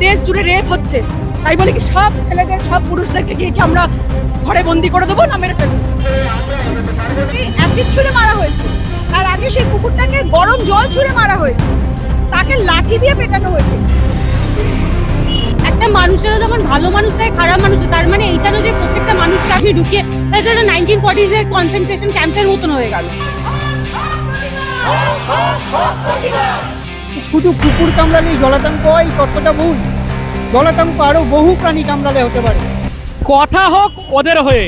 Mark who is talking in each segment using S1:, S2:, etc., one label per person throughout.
S1: দেশ জুড়ে রেপ হচ্ছে তাই বলে কি সব ছেলেদের সব পুরুষদেরকে গিয়ে কি আমরা ঘরে বন্দি করে দেবো না মেরে ফেলব
S2: অ্যাসিড ছুঁড়ে মারা হয়েছে তার আগে সেই কুকুরটাকে গরম জল ছুঁড়ে মারা হয়েছে তাকে লাঠি দিয়ে পেটানো হয়েছে
S1: একটা মানুষেরও যখন ভালো মানুষ হয় খারাপ মানুষ হয়, তার মানে এইটা যে প্রত্যেকটা মানুষকে আপনি ঢুকিয়ে এটা নাইনটিন ফর্টিজে কনসেন্ট্রেশন ক্যাম্পের মতন হয়ে গেল
S3: শুধু কুকুর কামড়ালেই জলাতঙ্ক হয় কতটা ভুল। জলাতঙ্ক আরও বহু প্রাণী কামড়ালে হতে পারে।
S4: কথা হোক ওদের হয়ে।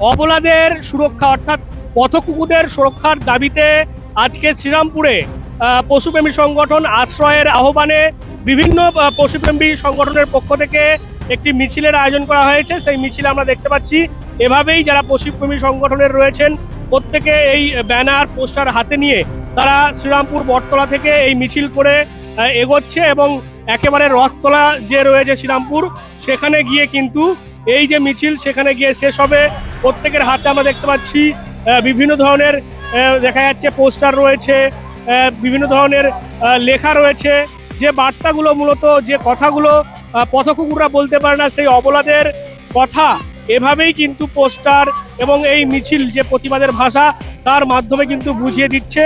S4: অবলাদের সুরক্ষা, অর্থাৎ পথ পথকুকুদের সুরক্ষার দাবিতে আজকে শ্রীরামপুরে পশুপ্রেমী সংগঠন আশ্রয়ের আহ্বানে বিভিন্ন পশুপ্রেমী সংগঠনের পক্ষ থেকে একটি মিছিলের আয়োজন করা হয়েছে। সেই মিছিলে আমরা দেখতে পাচ্ছি, এভাবেই যারা পশুপ্রেমী সংগঠনের রয়েছেন, প্রত্যেকে এই ব্যানার, পোস্টার হাতে নিয়ে তারা শ্রীরামপুর বটতলা থেকে এই মিছিল করে এগোচ্ছে এবং একেবারে রথতলা যে রয়েছে শ্রীরামপুর, সেখানে গিয়ে কিন্তু এই যে মিছিল, সেখানে গিয়ে শেষ হবে। প্রত্যেকের হাতে আমরা দেখতে পাচ্ছি বিভিন্ন ধরনের দেখা যাচ্ছে পোস্টার রয়েছে বিভিন্ন ধরনের লেখা রয়েছে। যে বার্তাগুলো মূলত, যে কথাগুলো পথকুকুররা বলতে পারে না, সেই অবলাদের কথা এভাবেই কিন্তু পোস্টার এবং এই মিছিল, যে প্রতিবাদের ভাষা, তার মাধ্যমে কিন্তু বুঝিয়ে দিচ্ছে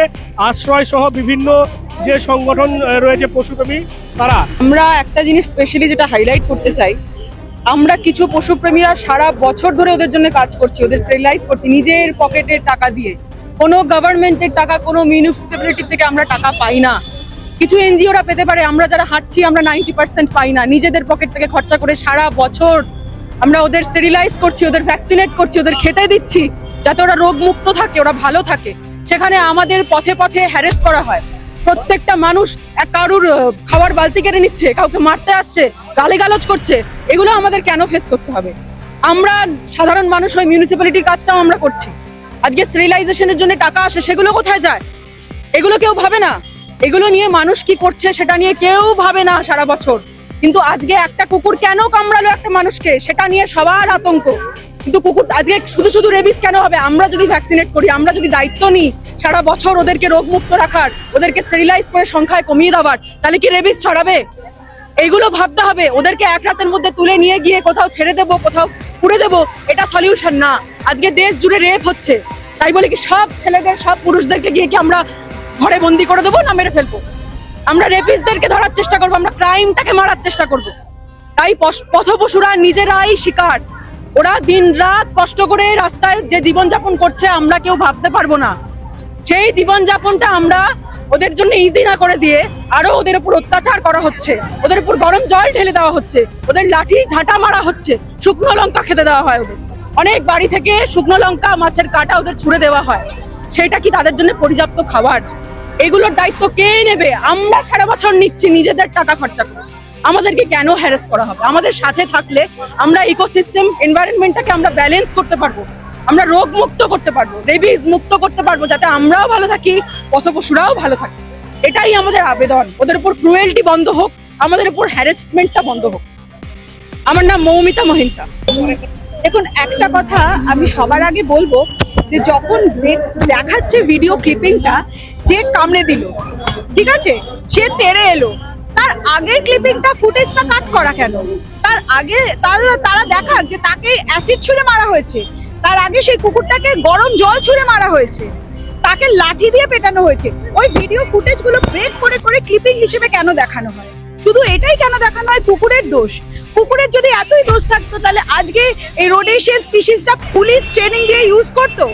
S4: আশ্রয় সহ বিভিন্ন যে সংগঠন রয়েছে পশুপ্রেমী, তারা।
S1: আমরা একটা জিনিস স্পেশালি যেটা হাইলাইট করতে চাই, আমরা কিছু পশুপ্রেমীরা সারা বছর ধরে ওদের জন্য কাজ করছি, ওদের স্টেরিলাইজ করছি, নিজের পকেটের টাকা দিয়ে। কোনো গভর্নমেন্টের টাকা, কোনো মিউনিসিপ্যালিটি থেকে আমরা টাকা পাই না। কিছু এনজিওরা পেতে পারে, আমরা যারা হাঁটছি, আমরা নাইনটি পার্সেন্ট পাই না। নিজেদের পকেট থেকে খরচা করে সারা বছর আমরা ওদের স্টেরিলাইজ করছি, ওদের ভ্যাকসিনেট করছি, ওদের খেতে দিচ্ছি, যাতে ওরা রোগমুক্ত থাকে, ওরা ভালো থাকে। সেখানে আমাদের পথে পথে হ্যারেস করা হয়। প্রত্যেকটা মানুষ এক কারুর খাবার বালতি কেড়ে নিচ্ছে, কাউকে মারতে আসছে, গালিগালজ করছে, এগুলো আমাদের কেন ফেস করতে হবে? আমরা সাধারণ মানুষ হয়ে মিউনিসিপ্যালিটির কাজটাও আমরা করছি। আজকে স্টেরিলাইজেশনের জন্য টাকা আসে, সেগুলো কোথায় যায়? এগুলো কেউ ভাবে না। এগুলো নিয়ে মানুষ কি করছে সেটা নিয়ে কেউ ভাবে না সারা বছর। কিন্তু আজকে একটা কুকুর কেন কামড়ালো একটা মানুষকে, সেটা নিয়ে সবার আতঙ্ক। কিন্তু কুকুর, আজকে শুধু শুধু রেবিস কেন হবে? আমরা যদি ভ্যাকসিনেট করি, আমরা যদি দায়িত্ব নিই সারা বছর ওদেরকে রোগমুক্ত রাখার, ওদেরকে স্টেরিলাইজ করে সংখ্যায় কমিয়ে দেওয়ার, তাহলে কি রেবিস ছড়াবে? এইগুলো ভাবতে হবে। ওদেরকে এক রাতের মধ্যে তুলে নিয়ে গিয়ে কোথাও ছেড়ে দেবো, কোথাও পুড়ে দেবো, এটা সলিউশন না। আজকে দেশ জুড়ে রেপ হচ্ছে। তাই বলে কি সব ছেলেদের, সব পুরুষদেরকে গিয়ে কি আমরা ঘরে বন্দি করে দেবো, না মেরে ফেলব। আমরা রেপিসদেরকে ধরার চেষ্টা করব, আমরা ক্রাইমটাকে মারার চেষ্টা করব। তাই পশ- পথপশুরা নিজেরাই শিকার। ওরা দিন রাত কষ্ট করে রাস্তায় যে জীবনযাপন করছে, আমরা কেউ ভাবতে পারব না। সেই জীবনযাপনটা আমরা ওদের জন্য ইজি না করে দিয়ে আরও ওদের উপর অত্যাচার করা হচ্ছে। ওদের উপর গরম জল ঢেলে দেওয়া হচ্ছে। ওদের লাঠি ঝাঁটা মারা হচ্ছে। শুকনো লঙ্কা খেতে দেওয়া হয় ওদের। অনেক বাড়ি থেকে শুকনো লঙ্কা, মাছের কাটা ওদের ছুড়ে দেওয়া হয়। সেটা কি তাদের জন্য পর্যাপ্ত খাবার? এগুলোর দায়িত্ব কে নেবে? আমরা সারা বছর নিচ্ছি, নিজেদের টাকা খরচা করে। আমাদেরকে কেন হ্যারাস করা হবে? আমাদের সাথে থাকলে আমরা ইকোসিস্টেম এনভায়রনমেন্টটাকে আমরা ব্যালেন্স করতে পারব। আমরা রোগ মুক্ত করতে পারব রেবিজ মুক্ত করতে পারব, যাতে আমরাও ভালো থাকি পথপশুরাও ভালো থাকে। এটাই আমাদের আবেদন। ওদের উপর ক্রুয়েলটি বন্ধ হোক, আমাদের উপর হ্যারাসমেন্টটা বন্ধ হোক। আমার নাম মৌমিতা মহিন্তা।
S2: দেখুন, একটা কথা আমি সবার আগে বলব যে যখন দেখ- দেখাচ্ছে ভিডিও ক্লিপিংটা যে কামড়ে দিল, ঠিক আছে? সে তেড়ে এলো। তার আগের ক্লিপিংটা ফুটেজটা কাট করা কেন? তার আগে তার তারা দেখাক যে তাকে অ্যাসিড ছুঁড়ে মারা হয়েছে। তার আগে সেই কুকুরটাকে গরম জল ছুঁড়ে মারা হয়েছে। তাকে লাঠি দিয়ে পেটানো হয়েছে। ওই ভিডিও ফুটেজগুলো ব্রেক করে করে ক্লিপিং হিসেবে কেন দেখানো হয়? শুধু এটাই কেন দেখানো হয়? কুকুরের দোষ। কুকুরের যদি এতই দোষ থাকতো, তাহলে আজকে এই রোডেশিয়ান স্পিসিসটা পুলিশ ট্রেনিং দিয়ে ইউজ করতো?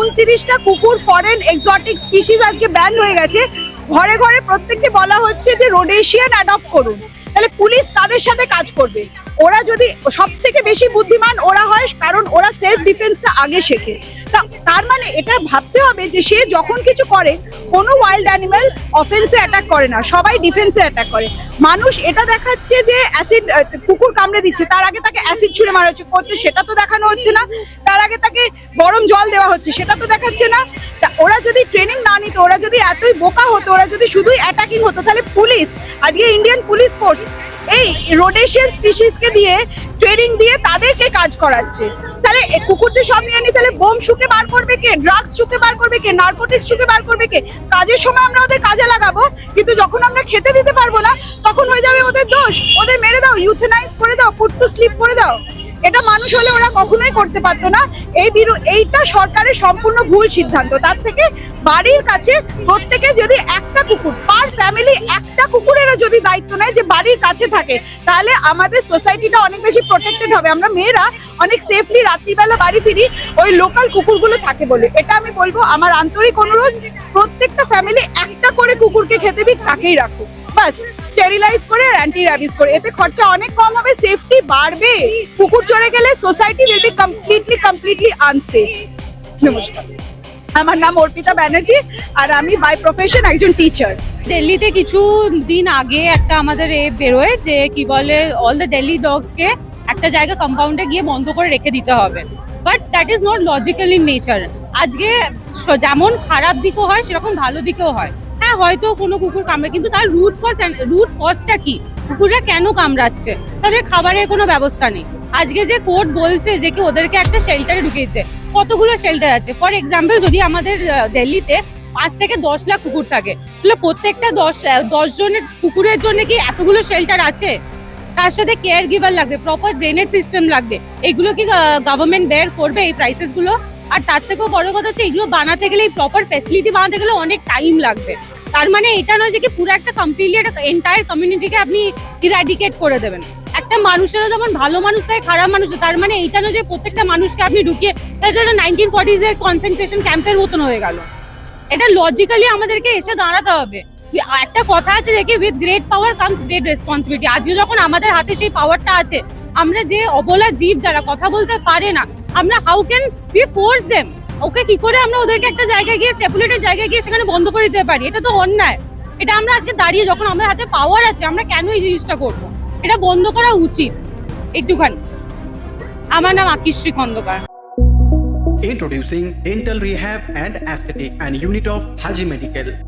S2: উনত্রিশটা কুকুর ফরেন এক্সটিক স্পিসিস আজকে ব্যান হয়ে গেছে। ঘরে ঘরে প্রত্যেককে বলা হচ্ছে যে রোডেশিয়ান অ্যাডপ্ট করুন। তাহলে পুলিশ তাদের সাথে কাজ করবে। ওরা যদি সব থেকে বেশি বুদ্ধিমান ওরা হয়, কারণ ওরা সেলফ ডিফেন্সটা আগে শেখে। তা, তার মানে এটা ভাবতে হবে যে সে যখন কিছু করে, কোনো ওয়াইল্ড অ্যানিমাল অফেন্সে অ্যাটাক করে না, সবাই ডিফেন্সে অ্যাটাক করে। মানুষ এটা দেখাচ্ছে যে অ্যাসিড কুকুর কামড়ে দিচ্ছে, তার আগে তাকে অ্যাসিড ছুঁড়ে মারা হচ্ছে, করতে সেটা তো দেখানো হচ্ছে না, তার আগে তাকে গরম জল দেওয়া হচ্ছে, সেটা তো দেখাচ্ছে না। তা, ওরা যদি ট্রেনিং না নিত, ওরা যদি এতই বোকা হতো, ওরা যদি শুধুই অ্যাটাকিং হতো, তাহলে পুলিশ, আজকে ইন্ডিয়ান পুলিশ ফোর্স এই রোডেশিয়ান স্পিসিসকে দিয়ে ট্রেনিং দিয়ে তাদেরকে কাজ করাচ্ছে। তাহলে কুকুরদের সব নিয়ে নি, তাহলে বোম শুকে বার করবে কে? ড্রাগস শুকে বার করবে কে? নার্কোটিক্স শুকে বার করবে কে? কাজের সময় আমরা ওদের কাজে লাগাবো, কিন্তু যখন আমরা খেতে দিতে পারব না, তখন হয়ে যাবে ওদের দোষ। ওদের মেরে দাও ইউথেনাইজ করে দাও পুট টু স্লিপ করে দাও। এটা মানুষ হলে ওরা কখনোই করতে পারতো না। এই বিরু, এইটা সরকারের সম্পূর্ণ ভুল সিদ্ধান্ত। তার থেকে বাড়ির কাছে প্রত্যেকে যদি একটা কুকুর, পার ফ্যামিলি একটা কুকুরেরও যদি দায়িত্ব নেয় যে বাড়ির কাছে থাকে, তাহলে আমাদের সোসাইটিটা অনেক বেশি প্রোটেক্টেড হবে। আমরা মেয়েরা অনেক সেফলি রাত্রিবেলা বাড়ি ফিরি, ওই লোকাল কুকুরগুলো থাকে বলে। এটা আমি বলব, আমার আন্তরিক অনুরোধ, প্রত্যেকটা ফ্যামিলি একটা করে কুকুরকে খেতে দিক, তাকেই রাখুক। বাস স্টেরিলাইজ করে অ্যান্টি র্যাবিস করে। এতে খরচা অনেক কম হবে সেফটি বাড়বে। কুকুর চড়ে গেলে society will be completely completely unsafe নমস্কার। আমার নাম অর্পিতা ব্যানার্জি আর আমি বাই প্রফেশন একজন টিচার
S5: দিল্লিতে কিছু দিন আগে একটা আমাদের এ বেরোয় যে কি বলে অল দ্য দিল্লি ডগসকে একটা জায়গা কম্পাউন্ডে গিয়ে বন্ধ করে রেখে দিতে হবে। But that is not logical in nature আজকে যেমন খারাপ দিকও হয়, সেরকম ভালো দিকেও হয়। হ্যাঁ হয়তো কোনো কুকুর কামড়ে, কিন্তু তার রুট কজ রুট কজটা কি? কুকুররা কেন কামড়াচ্ছে? তাদের খাবারের কোনো ব্যবস্থা নেই। আজকে যে কোর্ট বলছে যে কি ওদেরকে একটা শেল্টারে ঢুকিয়ে দিতে, কতগুলো শেল্টার আছে? ফর এক্সাম্পল যদি আমাদের দিল্লিতে পাঁচ থেকে দশ লাখ কুকুর থাকে, তাহলে প্রত্যেকটা দশ দশ জনের কুকুরের জন্য কি এতগুলো শেল্টার আছে? তার সাথে কেয়ার গিভার লাগবে প্রপার ড্রেনেজ সিস্টেম লাগবে। এগুলো কি গভর্নমেন্ট বের করবে এই প্রাইসেসগুলো? আর তার থেকেও বড় কথা হচ্ছে, এগুলো বানাতে গেলে, এই প্রপার ফ্যাসিলিটি বানাতে গেলে অনেক টাইম লাগবে। তার মানে এটা নয় যে কি পুরো একটা কমপ্লিটলি একটা এন্টায়ার কমিউনিটিকে আপনি ইরাডিকেট করে দেবেন। একটা মানুষেরও যেমন ভালো মানুষ থাকে খারাপ মানুষ তার মানে এইটা নয় যে প্রত্যেকটা মানুষকে আপনি ঢুকিয়ে তাই জন্য নাইনটিন ফর্টিজ এর কনসেন্ট্রেশন ক্যাম্পের মতন হয়ে গেল। এটা লজিক্যালি আমাদেরকে এসে দাঁড়াতে হবে। একটা কথা আছে যে কি with great power comes great responsibility আজকে যখন আমাদের হাতে সেই পাওয়ারটা আছে, আমরা যে অবলা জীব যারা কথা বলতে পারে না, আমরা how can we force them okay কি করে আমরা ওদেরকে একটা জায়গায় গিয়ে সেপুলেটের জায়গায় গিয়ে সেখানে বন্ধ করে দিতে পারি? এটা তো অন্যায়। এটা আমরা আজকে দাঁড়িয়ে যখন আমাদের হাতে পাওয়ার আছে, আমরা কেন এই জিনিসটা করব? এটা বন্ধ করা উচিত। একটুখানি। আমার নাম আকিশ্রী Khandakar.
S6: Introducing Dental Rehab and Aesthetic and Unit of Haji Medical.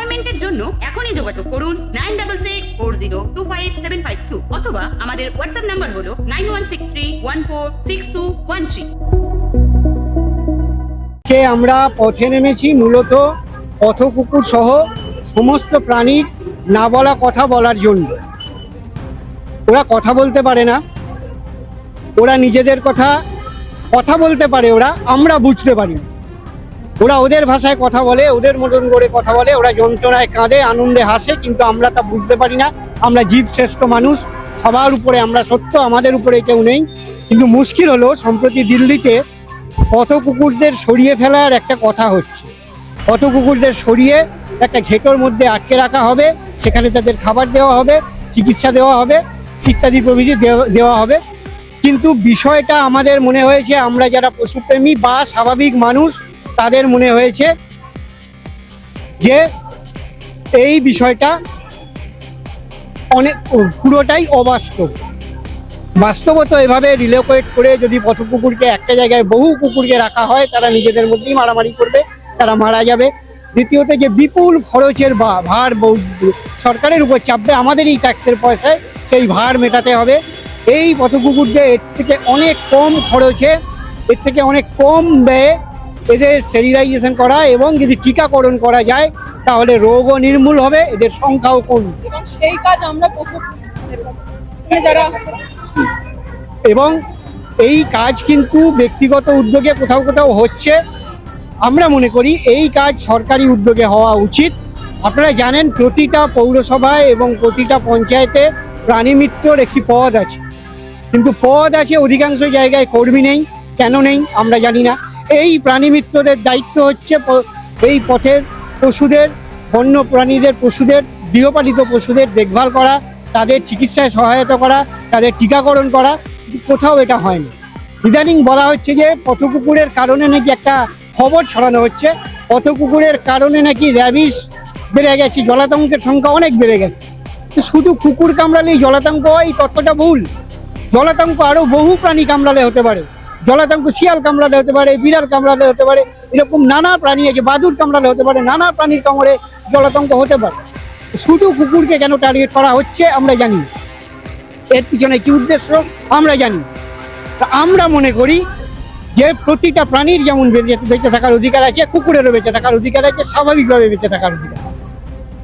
S7: অ্যাপয়েন্টমেন্টের জন্য এখনই যোগাযোগ করুন nine double six four zero two five seven five two অথবা আমাদের হোয়াটসঅ্যাপ নাম্বার হলো nine one six three one four six two one three.
S3: আমরা পথে নেমেছি মূলত পথ কুকুর সহ সমস্ত প্রাণীর না বলা কথা বলার জন্য। ওরা কথা বলতে পারে না। ওরা নিজেদের কথা কথা বলতে পারে ওরা, আমরা বুঝতে পারি না। ওরা ওদের ভাষায় কথা বলে, ওদের মতন করে কথা বলে, ওরা যন্ত্রণায় কাঁদে, আনন্দে হাসে, কিন্তু আমরা তা বুঝতে পারি না। আমরা জীব শ্রেষ্ঠ মানুষ, সবার উপরে আমরা সত্য, আমাদের উপরে কেউ নেই। কিন্তু মুশকিল হলো, সম্প্রতি দিল্লিতে পথ কুকুরদের সরিয়ে ফেলার একটা কথা হচ্ছে। পথ কুকুরদের সরিয়ে একটা ঘেটোর মধ্যে আটকে রাখা হবে, সেখানে তাদের খাবার দেওয়া হবে, চিকিৎসা দেওয়া হবে, ইত্যাদি প্রভৃতি দেওয়া হবে। কিন্তু বিষয়টা আমাদের মনে হয়েছে, আমরা যারা পশুপ্রেমী বা স্বাভাবিক মানুষ তাদের মনে হয়েছে যে এই বিষয়টা অনেক পুরোটাই অবাস্তব। বাস্তবত এভাবে রিলোকেট করে যদি পথ কুকুরকে একটা জায়গায় বহু কুকুরকে রাখা হয়, তারা নিজেদের মধ্যেই মারামারি করবে, তারা মারা যাবে। দ্বিতীয়ত যে বিপুল খরচের বা ভার সরকারের উপর চাপবে আমাদের এই ট্যাক্সের পয়সায়, সেই ভার মেটাতে হবে। এই পথ কুকুরদের এর থেকে অনেক কম খরচে, এর থেকে অনেক কম ব্যয়ে এদের স্টেরিলাইজেশন করা এবং যদি টিকাকরণ করা যায় তাহলে রোগও নির্মূল হবে এদের সংখ্যাও কমবে
S1: সেই কাজ আমরা মানে যারা
S3: এবং এই কাজ কিন্তু ব্যক্তিগত উদ্যোগে কোথাও কোথাও হচ্ছে। আমরা মনে করি এই কাজ সরকারি উদ্যোগে হওয়া উচিত। আপনারা জানেন প্রতিটা পৌরসভায় এবং প্রতিটা পঞ্চায়েতে প্রাণী মিত্রর একটি পদ আছে। কিন্তু পদ আছে অধিকাংশ জায়গায় কর্মী নেই কেন নেই আমরা জানি না। এই প্রাণী মিত্রদের দায়িত্ব হচ্ছে এই পথের পশুদের, বন্য প্রাণীদের, পশুদের, গৃহপালিত পশুদের দেখভাল করা, তাদের চিকিৎসায় সহায়তা করা, তাদের টিকাকরণ করা। কোথাও এটা হয়নি। ইদানিং বলা হচ্ছে যে পথকুকুরের কারণে নাকি একটা খবর ছড়ানো হচ্ছে। পথকুকুরের কারণে নাকি র্যাবিস বেড়ে গেছে, জলাতঙ্কের সংখ্যা অনেক বেড়ে গেছে। শুধু কুকুর কামড়ালেই জলাতঙ্ক হয়, এই তত্ত্বটা ভুল। জলাতঙ্ক আরও বহু প্রাণী কামড়ালে হতে পারে। জলাতঙ্ক, শিয়াল কামড়ালে হতে পারে, বিড়াল কামড়ালে হতে পারে, এরকম নানা প্রাণী আছে বাদুর কামড়ালে হতে পারে, নানা প্রাণীর কামড়ে জলাতঙ্ক হতে পারে। শুধু কুকুরকে কেন টার্গেট করা হচ্ছে, আমরা জানি এর পিছনে কি উদ্দেশ্য? আমরা জানি তা আমরা মনে করি যে প্রতিটা প্রাণীর যেমন বেঁচে বেঁচে থাকার অধিকার আছে, কুকুরেরও বেঁচে থাকার অধিকার আছে, স্বাভাবিকভাবে বেঁচে থাকার অধিকার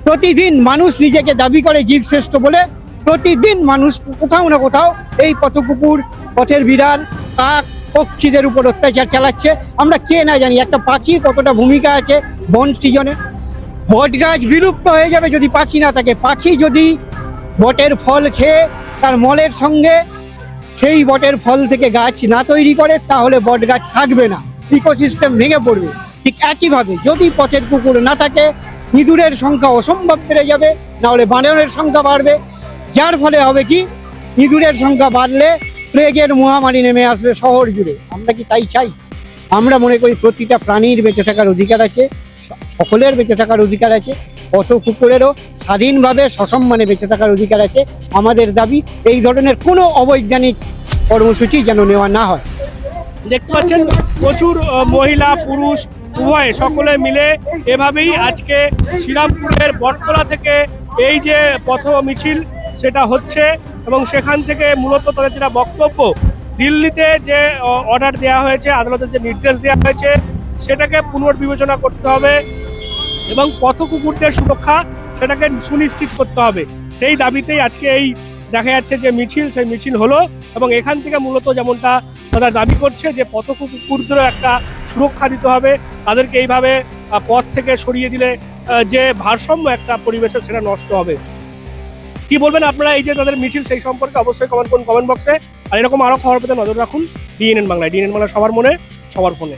S3: প্রতিদিন মানুষ নিজেকে দাবি করে জীবশ্রেষ্ঠ বলে, প্রতিদিন মানুষ কোথাও না কোথাও এই পথ কুকুর পথের বিড়াল, কাক পক্ষীদের উপর অত্যাচার চালাচ্ছে। আমরা কে না জানি, একটা পাখির কতটা ভূমিকা আছে বন সৃজনে। বট গাছ বিলুপ্ত হয়ে যাবে যদি পাখি না থাকে। পাখি যদি বটের ফল খেয়ে তার মলের সঙ্গে সেই বটের ফল থেকে গাছ না তৈরি করে, তাহলে বট গাছ থাকবে না। ইকোসিস্টেম ভেঙে পড়বে। ঠিক একইভাবে যদি পথের কুকুর না থাকে, ইঁদুরের সংখ্যা অসম্ভব বেড়ে যাবে, নাহলে বানরের সংখ্যা বাড়বে। যার ফলে হবে কি? ইঁদুরের সংখ্যা বাড়লে প্লেগের মহামারী নেমে আসবে শহর জুড়ে। আমরা কি তাই চাই? আমরা মনে করি প্রতিটা প্রাণীর বেঁচে থাকার অধিকার আছে, সকলের বেঁচে থাকার অধিকার আছে, পথ কুকুরেরও স্বাধীনভাবে সসম্মানে বেঁচে থাকার অধিকার আছে। আমাদের দাবি, এই ধরনের কোনো অবৈজ্ঞানিক কর্মসূচি যেন নেওয়া না হয়।
S4: দেখতে পাচ্ছেন, প্রচুর মহিলা, পুরুষ, উভয়ে সকলে মিলে এভাবেই আজকে শ্রীরামপুরের বটতলা থেকে এই যে পথ মিছিল, সেটা হচ্ছে। এবং সেখান থেকে মূলত তাদের যেটা বক্তব্য, দিল্লিতে যে অর্ডার দেওয়া হয়েছে আদালতের যে নির্দেশ দেওয়া হয়েছে, সেটাকে পুনর্বিবেচনা করতে হবে এবং পথ কুকুরদের সুরক্ষা সেটাকে সুনিশ্চিত করতে হবে। সেই দাবিতেই আজকে এই দেখা যাচ্ছে যে মিছিল, সেই মিছিল হলো এবং এখান থেকে মূলত যেমনটা তারা দাবি করছে যে পথ কুকুরদেরও একটা সুরক্ষা দিতে হবে, তাদেরকে এইভাবে পথ থেকে সরিয়ে দিলে যে ভারসাম্য একটা পরিবেশে সেটা নষ্ট হবে। কি বলবেন আপনারা? এই যে তাদের মিছিল, সেই সম্পর্কে অবশ্যই কমেন্ট করুন কমেন্ট বক্সে আর এরকম আরও খবর পেতে নজর রাখুন ডিএনএন বাংলায়। ডিএনএন বাংলা সবার মনে, সবার ফোনে।